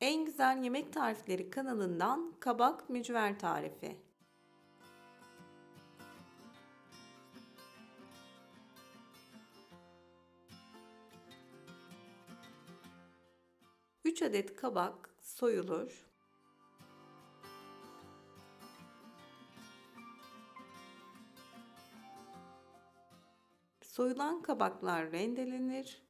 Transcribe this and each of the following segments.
En Güzel Yemek Tarifleri kanalından kabak mücver tarifi. Üç adet kabak soyulur. Soyulan kabaklar rendelenir.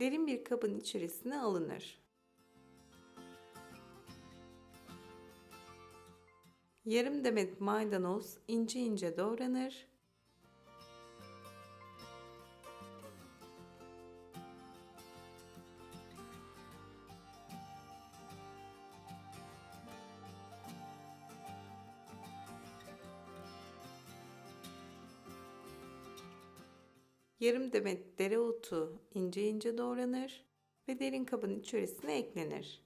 Derin bir kabın içerisine alınır. Yarım demet maydanoz ince ince doğranır. Yarım demet dereotu ince ince doğranır ve derin kabın içerisine eklenir.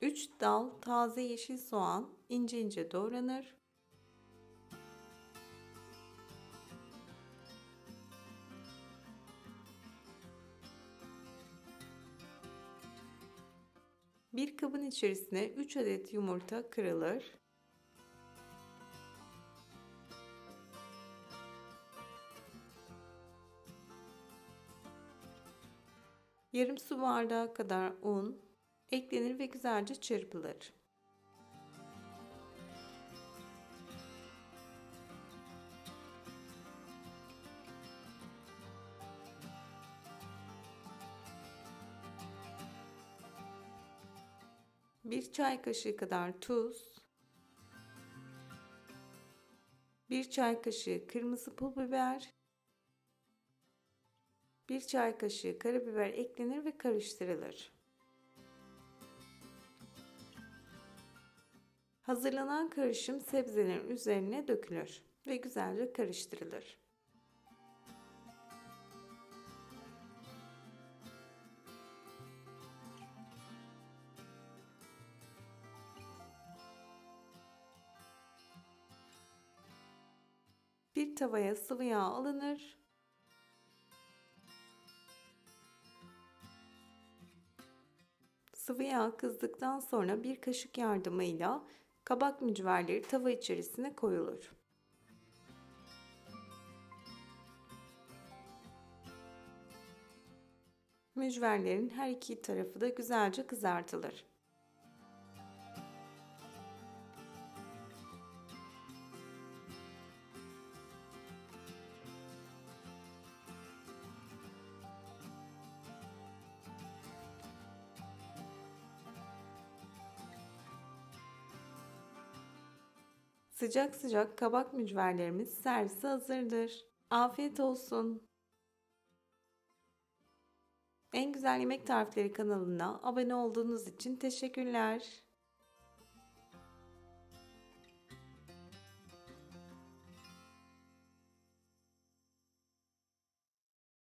Üç dal taze yeşil soğan ince ince doğranır. Bir kabın içerisine 3 adet yumurta kırılır. Yarım su bardağı kadar un eklenir ve güzelce çırpılır. Bir çay kaşığı kadar tuz, bir çay kaşığı kırmızı pul biber, bir çay kaşığı karabiber eklenir ve karıştırılır. Hazırlanan karışım sebzelerin üzerine dökülür ve güzelce karıştırılır. Bir tavaya sıvı yağ alınır Sıvı yağ kızdıktan sonra bir kaşık yardımıyla kabak mücverleri tava içerisine koyulur. Mücverlerin her iki tarafı da güzelce kızartılır. Sıcak sıcak kabak mücverlerimiz servise hazırdır. Afiyet olsun. En Güzel Yemek Tarifleri kanalına abone olduğunuz için teşekkürler.